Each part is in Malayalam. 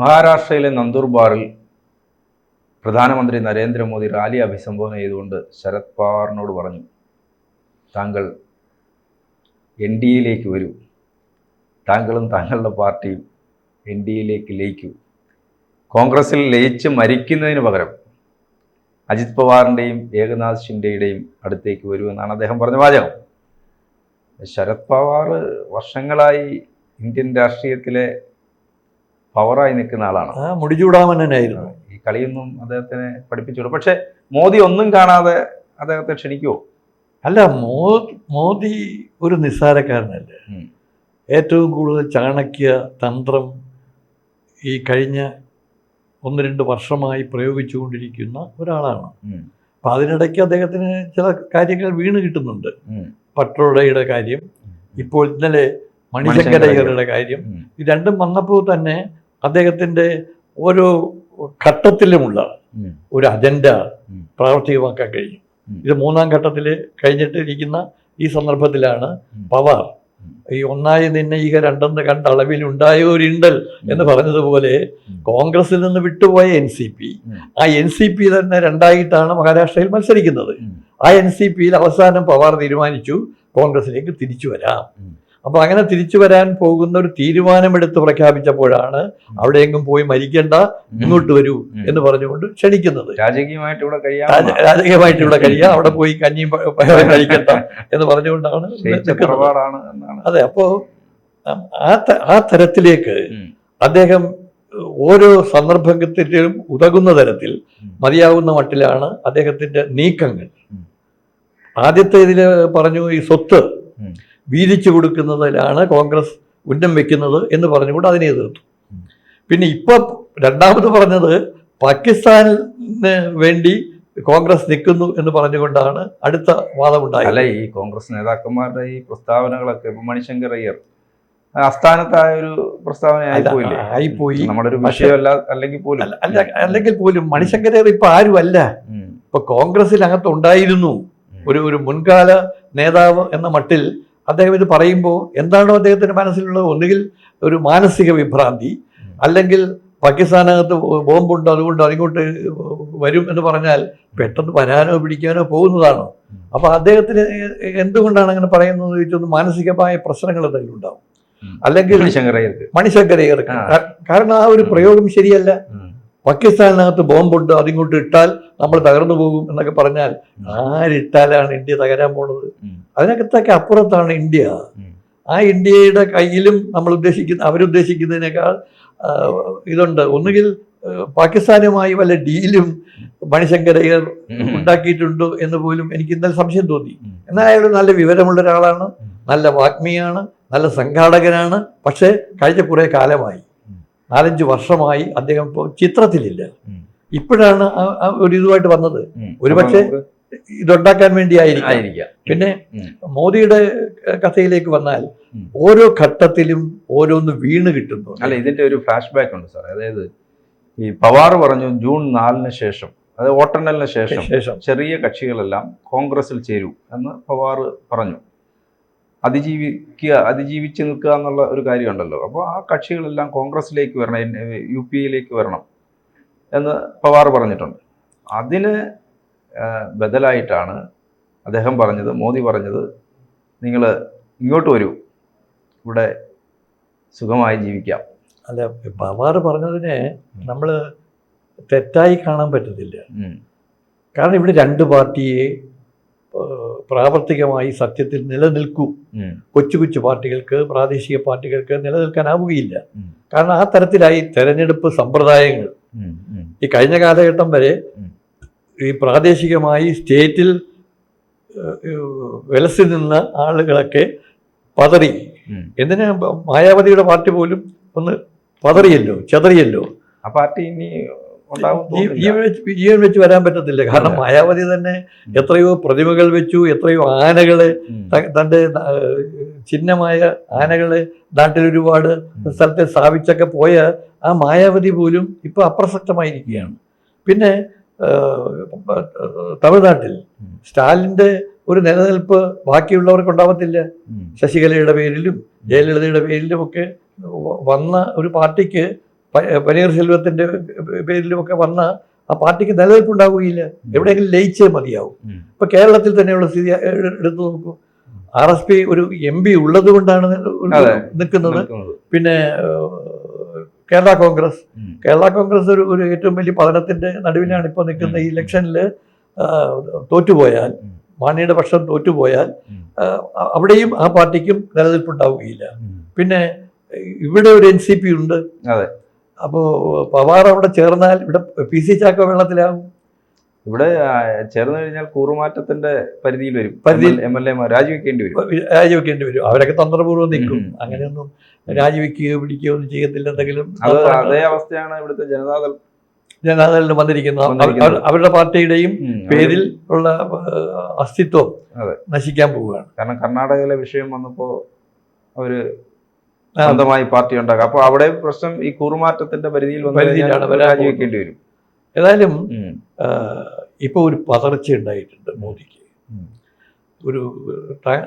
മഹാരാഷ്ട്രയിലെ നന്ദൂർബാറിൽ പ്രധാനമന്ത്രി നരേന്ദ്രമോദി റാലി അഭിസംബോധന ചെയ്തുകൊണ്ട് ശരത് പവാറിനോട് പറഞ്ഞു താങ്കൾ എൻ ഡി എയിലേക്ക് വരൂ. താങ്കളും താങ്കളുടെ പാർട്ടിയും എൻ ഡി എയിലേക്ക് ലയിക്കൂ. കോൺഗ്രസിൽ ലയിച്ച് മരിക്കുന്നതിന് പകരം അജിത് പവാറിന്റെയും ഏകനാഥ് ഷിൻഡെയുടെയും അടുത്തേക്ക് വരൂ എന്നാണ് അദ്ദേഹം പറഞ്ഞ വാചകം. ശരത് പവാർ വർഷങ്ങളായി ഇന്ത്യൻ രാഷ്ട്രീയത്തിലെ പവറായി നിൽക്കുന്ന ആളാണ്. മുടിചൂടാമനായിരുന്നു ഈ കളിയൊന്നും അദ്ദേഹത്തിനെ പഠിപ്പിച്ചുള്ളൂ പക്ഷെ മോദി ഒന്നും കാണാതെ അദ്ദേഹത്തെ ക്ഷണിക്കുമോ അല്ല മോ മോദി ഒരു നിസ്സാരക്കാരനല്ല. ഏറ്റവും കൂടുതൽ ചാണക്യ തന്ത്രം ഈ കഴിഞ്ഞ ഒന്ന് രണ്ട് വർഷമായി പ്രയോഗിച്ചുകൊണ്ടിരിക്കുന്ന ഒരാളാണ്. അപ്പം അതിനിടയ്ക്ക് അദ്ദേഹത്തിന് ചില കാര്യങ്ങൾ വീണ് കിട്ടുന്നുണ്ട്. പട്ടോടയുടെ പട്രോഡയുടെ കാര്യം ഇപ്പോൾ ഇന്നലെ മണിശങ്കരയ്യരുടെ കാര്യം. ഇത് രണ്ടും വന്നപ്പോൾ തന്നെ അദ്ദേഹത്തിന്റെ ഓരോ ഘട്ടത്തിലുമുള്ള. ഒരു അജണ്ട. പ്രാവർത്തികമാക്കാൻ കഴിയും ഇത് മൂന്നാം ഘട്ടത്തിൽ കഴിഞ്ഞിട്ടിരിക്കുന്ന ഈ സന്ദർഭത്തിലാണ് പവർ പവാർ ഈ ഒന്നായി നിന്നെ ഈക രണ്ടെന്ന് കണ്ട അളവിൽ ഉണ്ടായ ഒരു ഇണ്ടൽ എന്ന് പറഞ്ഞതുപോലെ കോൺഗ്രസിൽ നിന്ന് വിട്ടുപോയ എൻ സി പി ആ എൻ സി പി തന്നെ രണ്ടായിട്ടാണ് മഹാരാഷ്ട്രയിൽ മത്സരിക്കുന്നത്. ആ എൻ സി പിയിൽ അവസാനം പവാർ തീരുമാനിച്ചു കോൺഗ്രസിലേക്ക് തിരിച്ചു വരാം. ഉം. അപ്പൊ അങ്ങനെ തിരിച്ചു വരാൻ പോകുന്ന ഒരു തീരുമാനമെടുത്ത് പ്രഖ്യാപിച്ചപ്പോഴാണ് അവിടെയെങ്കിലും പോയി മരിക്കേണ്ട ഇങ്ങോട്ട് വരൂ എന്ന് പറഞ്ഞുകൊണ്ട് ക്ഷണിക്കുന്നത്. രാജകീയമായിട്ട് ഇവിടെ കഴിയാം. രാജ- രാജകീയമായിട്ട് ഇവിടെ കഴിയാം. അവിടെ പോയി കഞ്ഞിയും കഴിക്കണ്ട എന്ന് പറഞ്ഞുകൊണ്ടാണ് അതെ അപ്പോ ആ ആ തരത്തിലേക്ക് അദ്ദേഹം ഓരോ സന്ദർഭത്തിലും ഉതകുന്ന തരത്തിൽ മതിയാവുന്ന മട്ടിലാണ് അദ്ദേഹത്തിന്റെ നീക്കങ്ങൾ. ആദ്യത്തെ ഇതിൽ പറഞ്ഞു ഈ സ്വത്ത്. വീതിച്ചു കൊടുക്കുന്നതിലാണ് കോൺഗ്രസ് ഉന്നം വെക്കുന്നത് എന്ന് പറഞ്ഞുകൊണ്ട് അതിനെ എതിർത്തു. പിന്നെ ഇപ്പൊ രണ്ടാമത് പറഞ്ഞത് പാകിസ്ഥാനിന് വേണ്ടി കോൺഗ്രസ് നിൽക്കുന്നു എന്ന് പറഞ്ഞുകൊണ്ടാണ് അടുത്ത വാദമുണ്ടായത്. അല്ല ഈ കോൺഗ്രസ് നേതാക്കന്മാരുടെ ഈ പ്രസ്താവനകളൊക്കെ ഇപ്പൊ മണിശങ്കർ അയ്യർ അസ്ഥാനത്തായ ഒരു പ്രസ്താവന ആയിപ്പോയില്ലേ? ആയിപ്പോയി. നമ്മുടെ ഒരു വിഷയമല്ല അല്ലെങ്കിൽ പോലും. അല്ല അല്ല അല്ലെങ്കിൽ പോലും മണിശങ്കരർ ഇപ്പൊ ആരുമല്ല. അല്ല ഇപ്പൊ കോൺഗ്രസിനകത്ത് ഉണ്ടായിരുന്നു ഒരു ഒരു മുൻകാല നേതാവ് എന്ന മട്ടിൽ അദ്ദേഹം ഇത് പറയുമ്പോൾ എന്താണോ അദ്ദേഹത്തിന്റെ മനസ്സിലുള്ളത്? ഒന്നുകിൽ ഒരു മാനസിക വിഭ്രാന്തി. അല്ലെങ്കിൽ പാകിസ്ഥാനകത്ത് ബോംബുണ്ട് അതുകൊണ്ട് അതിങ്ങോട്ട് വരും എന്ന് പറഞ്ഞാൽ പെട്ടെന്ന് വരാനോ പിടിക്കാനോ പോകുന്നതാണോ? അപ്പോൾ അദ്ദേഹത്തിന് എന്തുകൊണ്ടാണ് അങ്ങനെ പറയുന്നത് ചോദിച്ചൊന്ന് മാനസികമായ പ്രശ്നങ്ങൾ എന്തെങ്കിലും ഉണ്ടാവും. അല്ലെങ്കിൽ മണിശങ്കരയ്യർ കാരണം ആ ഒരു പ്രയോഗം ശരിയല്ല. പാകിസ്ഥാനിനകത്ത് ബോംബുണ്ട് അതിങ്ങോട്ട് ഇട്ടാൽ നമ്മൾ തകർന്നു പോകും എന്നൊക്കെ പറഞ്ഞാൽ. ആരിട്ടാലാണ് ഇന്ത്യ തകരാൻ പോണത്. അതിനകത്തൊക്കെ അപ്പുറത്താണ് ഇന്ത്യ ആ ഇന്ത്യയുടെ കയ്യിലും നമ്മൾ ഉദ്ദേശിക്കുന്ന അവരുദ്ദേശിക്കുന്നതിനേക്കാൾ ഇതുണ്ട് ഒന്നുകിൽ പാകിസ്ഥാനുമായി വല്ല ഡീലും മണിശങ്കരയ്യർ. ഉണ്ടാക്കിയിട്ടുണ്ടോ എന്ന് പോലും എനിക്ക് ഇന്നലെ സംശയം തോന്നി. എന്നാൽ അയാൾ നല്ല വിവരമുള്ള ഒരാളാണ്. നല്ല വാഗ്മിയാണ് നല്ല സംഘാടകനാണ് പക്ഷേ കഴിഞ്ഞ കുറേ കാലമായി. നാലഞ്ച് വർഷമായി അദ്ദേഹം ഇപ്പോൾ ചിത്രത്തിലില്ല. ഇപ്പോഴാണ് ഒരു ഇതുമായിട്ട് വന്നത്. ഒരുപക്ഷെ ഇതുണ്ടാക്കാൻ വേണ്ടി ആയിരിക്കാം. പിന്നെ മോദിയുടെ കഥയിലേക്ക് വന്നാൽ ഓരോ ഘട്ടത്തിലും ഓരോന്ന് വീണ് കിട്ടുന്നു. അല്ല ഇതിന്റെ ഒരു ഫ്ലാഷ് ബാക്ക് ഉണ്ട് സാർ അതായത് ഈ പവാർ പറഞ്ഞു ജൂൺ നാലിന് ശേഷം അതായത് വോട്ടെണ്ണലിന് ശേഷം ശേഷം. ചെറിയ കക്ഷികളെല്ലാം കോൺഗ്രസിൽ ചേരൂ എന്ന് പവാർ പറഞ്ഞു. അതിജീവിക്കുക അതിജീവിച്ച് നിൽക്കുക എന്നുള്ള ഒരു കാര്യമുണ്ടല്ലോ. അപ്പോൾ ആ കക്ഷികളെല്ലാം കോൺഗ്രസിലേക്ക് വരണം യു പി എയിലേക്ക് വരണം എന്ന് പവാർ പറഞ്ഞിട്ടുണ്ട്. അതിന് ബദലായിട്ടാണ് അദ്ദേഹം പറഞ്ഞത് മോദി പറഞ്ഞത് നിങ്ങൾ ഇങ്ങോട്ട് വരൂ ഇവിടെ സുഖമായി ജീവിക്കാം. അല്ല പവാർ പറഞ്ഞതിനെ നമ്മൾ തെറ്റായി കാണാൻ പറ്റത്തില്ല. കാരണം ഇവിടെ രണ്ട് പാർട്ടിയെ പ്രാവർത്തികമായി സത്യത്തിൽ നിലനിൽക്കൂ കൊച്ചു കൊച്ചു പാർട്ടികൾക്ക് പ്രാദേശിക പാർട്ടികൾക്ക് നിലനിൽക്കാനാവുകയില്ല. കാരണം ആ തരത്തിലായി തെരഞ്ഞെടുപ്പ് സമ്പ്രദായങ്ങൾ. ഈ കഴിഞ്ഞ കാലഘട്ടം വരെ ഈ പ്രാദേശികമായി സ്റ്റേറ്റിൽ ഏഹ്, ഏഹ്, വിലസി നിന്ന ആളുകളൊക്കെ പതറി. എന്തിനാ മായാവതിയുടെ പാർട്ടി പോലും ഒന്ന് പതറിയല്ലോ ചെതറിയല്ലോ ആ പാർട്ടി ഇനി. ജീവൻ വെച്ച് വരാൻ പറ്റത്തില്ല. കാരണം. മായാവതി തന്നെ എത്രയോ പ്രതിമകൾ വെച്ചു എത്രയോ ആനകളെ തന്റെ ചിഹ്നമായ ആനകളെ നാട്ടിൽ ഒരുപാട് സ്ഥലത്തെ സ്ഥാപിച്ചൊക്കെ പോയ ആ മായാവതി പോലും ഇപ്പൊ അപ്രസക്തമായിരിക്കുകയാണ്. പിന്നെ തമിഴ്നാട്ടിൽ സ്റ്റാലിന്റെ സ്റ്റാലിന്റെ ഒരു നിലനിൽപ്പ് ബാക്കിയുള്ളവർക്ക് ഉണ്ടാവത്തില്ല. ശശികലയുടെ പേരിലും ജയലളിതയുടെ പേരിലും ഒക്കെ വന്ന ഒരു പാർട്ടിക്ക് പനീർ സെൽവത്തിന്റെ പേരിലുമൊക്കെ വന്ന ആ പാർട്ടിക്ക് നിലനിൽപ്പുണ്ടാവുകയില്ല. എവിടെയെങ്കിലും ലയിച്ചേ മതിയാവും. ഇപ്പം കേരളത്തിൽ തന്നെയുള്ള സ്ഥിതി എടുത്തു നോക്കൂ. ആർ എസ് പി ഒരു എം പി ഉള്ളത് കൊണ്ടാണ് നിൽക്കുന്നത്. പിന്നെ കേരള കോൺഗ്രസ്. കേരള കോൺഗ്രസ് ഒരു ഒരു ഏറ്റവും വലിയ പതനത്തിന്റെ നടുവിലാണ് ഇപ്പോൾ നിൽക്കുന്ന ഈ ഇലക്ഷനിൽ തോറ്റുപോയാൽ. മാണിയുടെ പക്ഷം തോറ്റുപോയാൽ അവിടെയും ആ പാർട്ടിക്കും നിലനിൽപ്പുണ്ടാവുകയില്ല. പിന്നെ ഇവിടെ ഒരു എൻ സി പി ഉണ്ട്. അപ്പോൾ പവാർ അവിടെ ചേർന്നാൽ ഇവിടെ പി സി ചാക്ക വെള്ളത്തിലാവും? ഇവിടെ ചേർന്ന് കഴിഞ്ഞാൽ കൂറുമാറ്റത്തിന്റെ പരിധിയിൽ വരും. പരിധിയിൽ. എം എൽ എമാർ രാജിവെക്കേണ്ടി വരും. രാജിവെക്കേണ്ടി വരും. അവരൊക്കെ തന്ത്രപൂർവം നിൽക്കും. അങ്ങനെയൊന്നും രാജിവെക്കുകയോ പിടിക്കുകയോ ഒന്നും ചെയ്യത്തില്ല എന്തെങ്കിലും അതേ അവസ്ഥയാണ് ഇവിടുത്തെ ജനതാദൾ ജനതാദളിന് വന്നിരിക്കുന്നത്. അവരുടെ പാർട്ടിയുടെയും പേരിൽ ഉള്ള അസ്തിത്വം അതെ. നശിക്കാൻ പോവുകയാണ്. കാരണം കർണാടകയിലെ വിഷയം വന്നപ്പോ അവർ സ്വന്തമായി പാർട്ടി ഉണ്ടാക്കുക. അപ്പൊ അവിടെ പ്രശ്നം ഈ കൂറുമാറ്റത്തിന്റെ പരിധിയിൽ രാജിവെക്കേണ്ടി വരും. ഏതായാലും ഇപ്പൊ ഇപ്പോൾ ഒരു പതർച്ച ഉണ്ടായിട്ടുണ്ട് മോദിക്ക്. ഒരു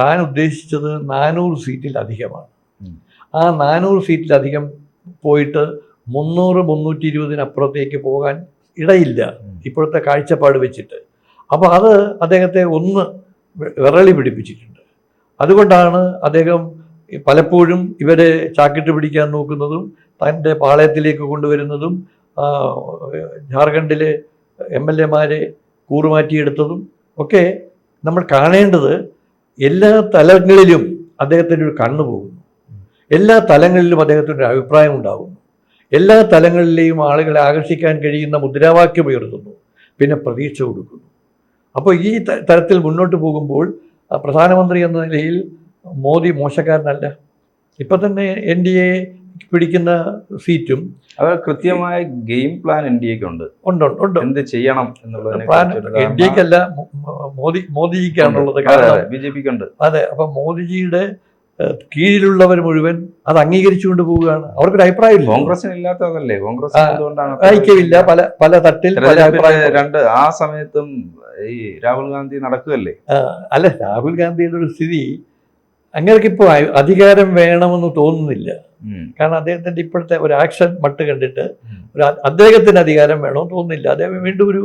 താൻ ഉദ്ദേശിച്ചത് നാനൂറ് സീറ്റിൽ അധികമാണ് ആ നാനൂറ് സീറ്റിലധികം പോയിട്ട് മുന്നൂറ് മുന്നൂറ്റി ഇരുപതിനപ്പുറത്തേക്ക് പോകാൻ ഇടയില്ല. ഇപ്പോഴത്തെ കാഴ്ചപ്പാട് വെച്ചിട്ട്. അപ്പോൾ അത് അദ്ദേഹത്തെ ഒന്ന് വിറളി പിടിപ്പിച്ചിട്ടുണ്ട്. അതുകൊണ്ടാണ് അദ്ദേഹം പലപ്പോഴും ഇവരെ ചാക്കിട്ട് പിടിക്കാൻ നോക്കുന്നതും തന്റെ പാളയത്തിലേക്ക് കൊണ്ടുവരുന്നതും ജാർഖണ്ഡിലെ എം എൽ എമാരെ കൂറുമാറ്റിയെടുത്തതും ഒക്കെ നമ്മൾ കാണേണ്ടത് എല്ലാ തലങ്ങളിലും അദ്ദേഹത്തിന്റെ ഒരു കണ്ണു പോകുന്നു. എല്ലാ തലങ്ങളിലും അദ്ദേഹത്തിന്റെ അഭിപ്രായം ഉണ്ടാകുന്നു. എല്ലാ തലങ്ങളിലെയും ആളുകളെ ആകർഷിക്കാൻ കഴിയുന്ന മുദ്രാവാക്യം ഉയർത്തുന്നു. പിന്നെ പ്രതീക്ഷ കൊടുക്കുന്നു. അപ്പോൾ ഈ തരത്തിൽ മുന്നോട്ട് പോകുമ്പോൾ പ്രധാനമന്ത്രി എന്ന നിലയിൽ മോദി മോശക്കാരനല്ല. ഇപ്പം തന്നെ എൻ ഡി എ പിടിക്കുന്ന സീറ്റും അത് കൃത്യമായ ഗെയിം പ്ലാൻ എൻ ഡി എക്ക് ഉണ്ട്. ഉണ്ട് ഉണ്ട്, എന്ത് ചെയ്യണം എന്നുള്ളത് എൻ ഡി എക്കല്ല മോദി മോദിജിക്കാണുള്ളത് ബി ജെ പിക്ക് ഉണ്ട് അതെ അപ്പം മോദിജിയുടെ കീഴിലുള്ളവർ മുഴുവൻ അത് അംഗീകരിച്ചുകൊണ്ട് പോവുകയാണ്. അവർക്കൊരു അഭിപ്രായമില്ല കോൺഗ്രസിന് ഇല്ലാത്തതല്ലേ കോൺഗ്രസ് എന്തുകൊണ്ടാണ് ഐക്യമില്ല. പല പല തട്ടിൽ പല അഭിപ്രായം രണ്ട് ആ സമയത്തും ഈ രാഹുൽ ഗാന്ധി നടക്കുകയല്ലേ? അല്ല രാഹുൽ ഗാന്ധിയുടെ ഒരു സ്ഥിതി അങ്ങനെയൊക്കിപ്പോൾ അധികാരം വേണമെന്ന് തോന്നുന്നില്ല. കാരണം അദ്ദേഹത്തിന്റെ ഇപ്പോഴത്തെ ഒരു ആക്ഷൻ മട്ട് കണ്ടിട്ട് ഒരു അദ്ദേഹത്തിന് അധികാരം വേണമെന്ന് തോന്നുന്നില്ല. അദ്ദേഹം വീണ്ടും ഒരു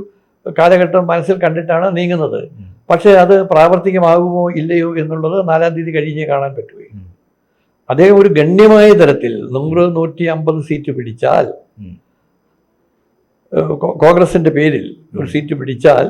കാലഘട്ടം മനസ്സിൽ കണ്ടിട്ടാണ് നീങ്ങുന്നത്. പക്ഷേ അത് പ്രാവർത്തികമാകുമോ ഇല്ലയോ എന്നുള്ളത് നാലാം തീയതി കഴിഞ്ഞേ കാണാൻ പറ്റുകയും. അദ്ദേഹം ഒരു ഗണ്യമായ തരത്തിൽ നൂറ് നൂറ്റി അമ്പത് സീറ്റ് പിടിച്ചാൽ കോൺഗ്രസിന്റെ പേരിൽ ഒരു സീറ്റ് പിടിച്ചാൽ.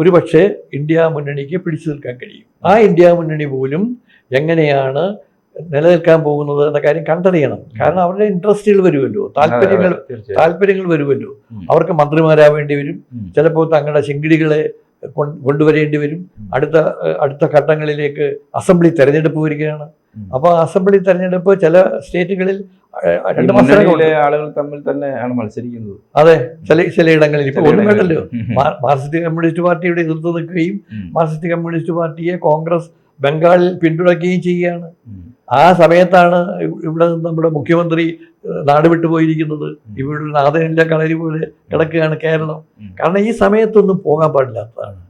ഒരുപക്ഷെ ഇന്ത്യ മുന്നണിക്ക് പിടിച്ചു നിൽക്കാൻ കഴിയും. ആ ഇന്ത്യ മുന്നണി പോലും എങ്ങനെയാണ് നിലനിൽക്കാൻ പോകുന്നത് എന്ന കാര്യം കണ്ടറിയണം. കാരണം അവരുടെ ഇൻട്രസ്റ്റുകൾ വരുമല്ലോ. താല്പര്യങ്ങൾ. താല്പര്യങ്ങൾ വരുമല്ലോ. അവർക്ക് മന്ത്രിമാരാവേണ്ടി വരും. ചിലപ്പോൾ തങ്ങളുടെ ശിങ്കിടികളെ കൊണ്ടുവരേണ്ടി വരും. അടുത്ത അടുത്ത ഘട്ടങ്ങളിലേക്ക് അസംബ്ലി തെരഞ്ഞെടുപ്പ് വരികയാണ്. അപ്പോൾ അസംബ്ലി തെരഞ്ഞെടുപ്പ് ചില സ്റ്റേറ്റുകളിൽ രണ്ട് ആളുകൾ തമ്മിൽ തന്നെയാണ് മത്സരിക്കുന്നത്. അതെ ചില ചിലയിടങ്ങളിൽ ഇപ്പോൾ ഒന്നും. വേണ്ടല്ലോ മാർക്സിസ്റ്റ് കമ്മ്യൂണിസ്റ്റ് പാർട്ടിയുടെ എതിർത്ത് നിൽക്കുകയും. മാർക്സിസ്റ്റ് കമ്മ്യൂണിസ്റ്റ് പാർട്ടിയെ കോൺഗ്രസ് ബംഗാളിൽ പിന്തുണയ്ക്കുകയും ചെയ്യുകയാണ്. ആ സമയത്താണ് ഇവ് ഇവിടെ നമ്മുടെ മുഖ്യമന്ത്രി നാട് വിട്ടു പോയിരിക്കുന്നത്. ഇവിടെ നാഥനില്ല കളരി പോലെ കിടക്കുകയാണ് കേരളം. കാരണം ഈ സമയത്തൊന്നും പോകാൻ പാടില്ലാത്തതാണ്.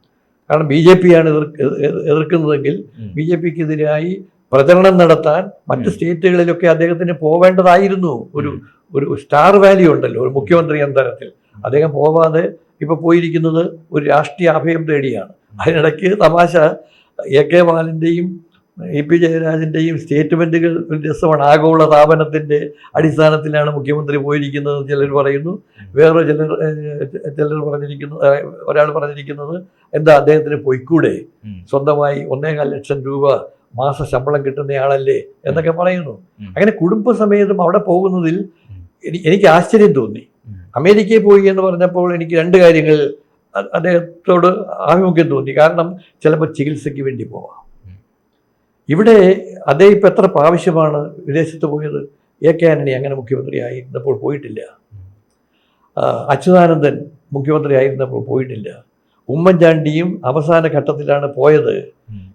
കാരണം ബി ജെ പി ആണ് എതിർ എതിർ- എതിർക്കുന്നതെങ്കിൽ. ബി ജെ പിക്ക് എതിരായി പ്രചരണം നടത്താൻ മറ്റ് സ്റ്റേറ്റുകളിലൊക്കെ അദ്ദേഹത്തിന് പോവേണ്ടതായിരുന്നു. ഒരു ഒരു സ്റ്റാർ വാല്യൂ ഉണ്ടല്ലോ ഒരു മുഖ്യമന്ത്രി എന്ന തരത്തിൽ. അദ്ദേഹം പോവാതെ ഇപ്പോൾ പോയിരിക്കുന്നത് ഒരു രാഷ്ട്രീയ അഭയം തേടിയാണ്. അതിനിടയ്ക്ക് തമാശ എ കെ ബാലന്റെയും ഇ പി ജയരാജന്റെയും സ്റ്റേറ്റ്മെന്റുകൾ ഒരു രസമാണ് ആഗോള താപനത്തിന്റെ അടിസ്ഥാനത്തിലാണ് മുഖ്യമന്ത്രി പോയിരിക്കുന്നത് ചിലർ പറയുന്നു. വേറെ ചിലർ ചിലർ പറഞ്ഞിരിക്കുന്നു ഒരാൾ പറഞ്ഞിരിക്കുന്നത് എന്താ അദ്ദേഹത്തിന് പൊയ്ക്കൂടെ? സ്വന്തമായി ഒന്നേകാൽ ലക്ഷം രൂപ മാസ ശമ്പളം കിട്ടുന്നയാളല്ലേ എന്നൊക്കെ പറയുന്നു. അങ്ങനെ കുടുംബസമേതം അവിടെ പോകുന്നതിൽ എനിക്ക് ആശ്ചര്യം തോന്നി. അമേരിക്കയിൽ പോയി എന്ന് പറഞ്ഞപ്പോൾ എനിക്ക് രണ്ട് കാര്യങ്ങൾ അദ്ദേഹത്തോട് ആഭിമുഖ്യം തോന്നി. കാരണം ചിലപ്പോൾ ചികിത്സയ്ക്ക് വേണ്ടി പോവാം. ഇവിടെ അദ്ദേഹം ഇപ്പം എത്ര പ്രാവശ്യമാണ് വിദേശത്ത് പോയത്? എ കെ ആന്റണി അങ്ങനെ മുഖ്യമന്ത്രി ആയിരുന്നപ്പോൾ പോയിട്ടില്ല അച്യുതാനന്ദൻ മുഖ്യമന്ത്രി ആയിരുന്നപ്പോൾ പോയിട്ടില്ല. ഉമ്മൻചാണ്ടിയും അവസാന ഘട്ടത്തിലാണ് പോയത്.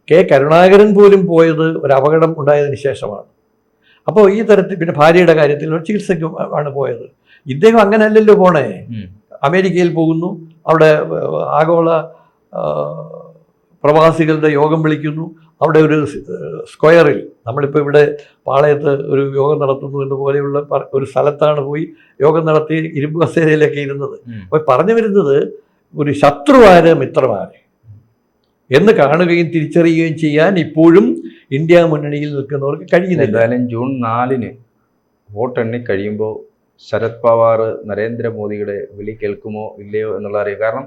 കെ കരുണാകരൻ പോലും പോയത് ഒരു അപകടം ഉണ്ടായതിനു ശേഷമാണ്. അപ്പോൾ ഈ തരത്തിൽ പിന്നെ ഭാര്യയുടെ കാര്യത്തിൽ ഒരു ചികിത്സയ്ക്ക് ആണ് പോയത്. ഇദ്ദേഹം അങ്ങനെയല്ലല്ലോ പോണേ. അമേരിക്കയിൽ പോകുന്നു. അവിടെ ആഗോള പ്രവാസികളുടെ യോഗം വിളിക്കുന്നു. അവിടെ ഒരു സ്ക്വയറിൽ നമ്മളിപ്പോൾ ഇവിടെ പാളയത്ത് ഒരു യോഗം നടത്തുന്നു എന്ന് പോലെയുള്ള ഒരു സ്ഥലത്താണ് പോയി യോഗം നടത്തി ഇരുമ്പ് കസേരയിലൊക്കെ ഇരുന്നത്. അപ്പോൾ പറഞ്ഞു വരുന്നത് ഒരു ശത്രുവാര് മിത്രമാര് എന്ന് കാണുകയും തിരിച്ചറിയുകയും ചെയ്യാൻ ഇപ്പോഴും ഇന്ത്യ മുന്നണിയിൽ നിൽക്കുന്നവർക്ക് കഴിയുന്നില്ല. എന്തായാലും ജൂൺ നാലിന് വോട്ടെണ്ണി കഴിയുമ്പോൾ ശരത് പവാർ നരേന്ദ്രമോദിയുടെ വിളി കേൾക്കുമോ ഇല്ലയോ എന്നുള്ള അറിയാം കാരണം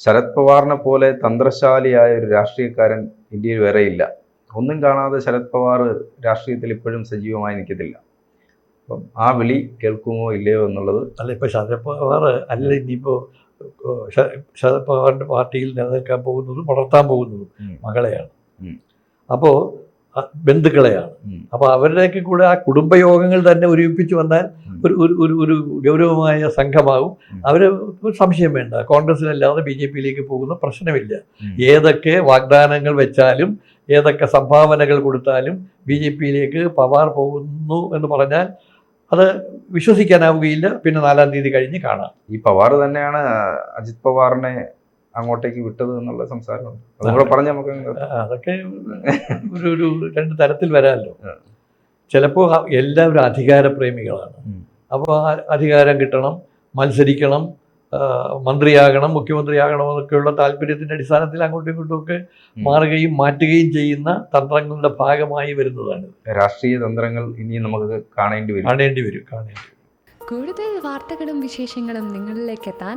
ശരത് പവാറിനെ പോലെ തന്ത്രശാലിയായ ഒരു രാഷ്ട്രീയക്കാരൻ ഇന്ത്യയിൽ വേറെ ഇല്ല ഒന്നും കാണാതെ ശരത് പവാർ രാഷ്ട്രീയത്തിൽ ഇപ്പോഴും സജീവമായി നിൽക്കത്തില്ല അപ്പം ആ വിളി കേൾക്കുമോ ഇല്ലയോ എന്നുള്ളത് അല്ല ഇപ്പോൾ ശരത് പവാർ അല്ല ഇനിയിപ്പോൾ ശരത് പവാറിന്റെ പാർട്ടിയിൽ നിലനിൽക്കാൻ പോകുന്നതും വളർത്താൻ പോകുന്നതും. മകളെയാണ് ഉം. ബന്ധുക്കളെയാണ്. ഉം. അപ്പൊ അവരുടെയൊക്കെ കൂടെ ആ കുടുംബയോഗങ്ങൾ തന്നെ ഒരുമിപ്പിച്ച് വന്നാൽ ഒരു ഒരു ഒരു ഒരു ഗൗരവമായ സംഘമാകും. അവർ സംശയം വേണ്ട. കോൺഗ്രസിനല്ലാതെ ബി ജെ പിയിലേക്ക് പോകുന്ന പ്രശ്നമില്ല. ഏതൊക്കെ വാഗ്ദാനങ്ങൾ വെച്ചാലും ഏതൊക്കെ സംഭാവനകൾ കൊടുത്താലും ബി ജെ പിയിലേക്ക് പവാർ പോകുന്നു എന്ന് പറഞ്ഞാൽ അത് വിശ്വസിക്കാനാവുകയില്ല. പിന്നെ നാലാം തീയതി കഴിഞ്ഞ് കാണാം. ഈ പവാർ തന്നെയാണ് അജിത് പവാറിനെ അങ്ങോട്ടേക്ക് വിട്ടത് എന്നുള്ള സംസാരമുണ്ട്. അതുകൂടെ പറഞ്ഞ പറഞ്ഞ് നമുക്ക് അതൊക്കെ ഒരു ഒരു രണ്ട് തരത്തിൽ വരാമല്ലോ. ചിലപ്പോൾ എല്ലാവരും അധികാരപ്രേമികളാണ് പ്രേമികളാണ്. അപ്പോൾ അധികാരം കിട്ടണം മത്സരിക്കണം മന്ത്രിയാകണം മുഖ്യമന്ത്രിയാകണം എന്നൊക്കെയുള്ള താല്പര്യത്തിന്റെ അടിസ്ഥാനത്തിൽ അങ്ങോട്ടും ഇങ്ങോട്ടും ഒക്കെ മാറുകയും മാറ്റുകയും ചെയ്യുന്ന തന്ത്രങ്ങളുടെ ഭാഗമായി വരുന്നതാണ്. രാഷ്ട്രീയ തന്ത്രങ്ങൾ ഇനി നമുക്ക് കാണേണ്ടി വരും. കാണേണ്ടി വരും കാണേണ്ടി വരും. കൂടുതൽ വാർത്തകളും വിശേഷങ്ങളും നിങ്ങളിലേക്ക് എത്താൻ